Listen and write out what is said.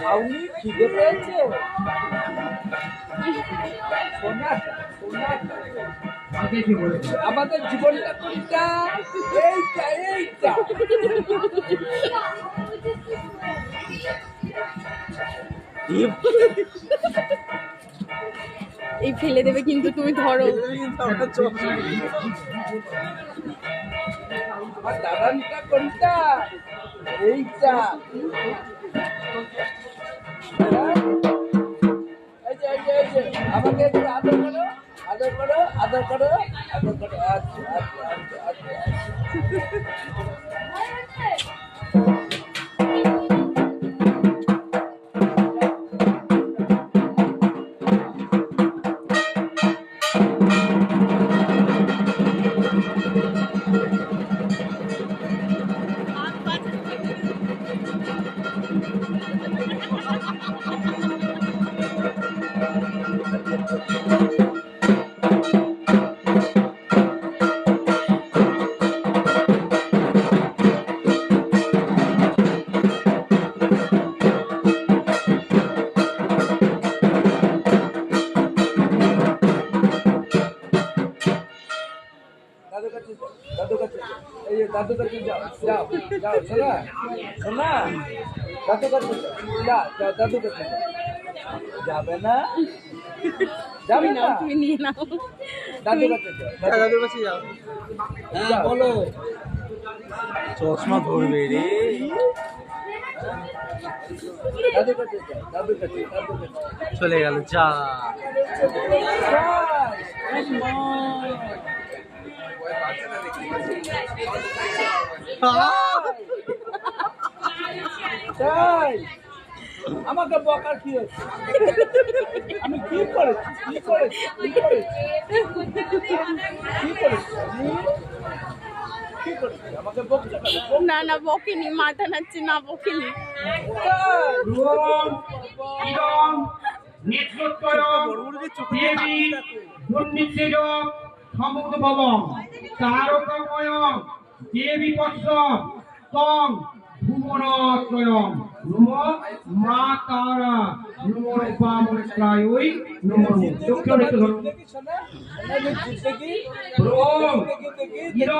খাওনি খিদে পেয়েছে? সোনা সোনা। আমাদের জীবনটা কোনটা? এইটা এইটা। এই ফেলে দেবে কিন্তু তুমি ধরো। আমরা দাদানটা কোনটা? এইটা। আমাকে একটু আদর করো আদর করো আদর করো আদর করো আচ্ছা আচ্ছা আচ্ছা আচ্ছা। দাদু কাছে যাও, যাও। যাও শোনা। শোনা। দাদু কাছে যাও যাও দাদু কাছে যাবে না? যাবে না। নাও তুমি নিয়ে নাও। কাছে দাদুর কাছে যাও। হ্যাঁ বলো। চশমা ধরবে রে। চলে গেল যা। তাই আমাকে বকার কি হচ্ছে আমি কি করেছি? কি করেছি? কি করেছি? কি করেছি? না না বকেনি মাথা নাচছে না বকেনি। রোম ইদম নেত্রত্বয়ম দেবী তং ভুবনত্রয়ম নম মা তারা নম রূপামন্ত্রায়ই নম দক্ষিণ দেখি শোনা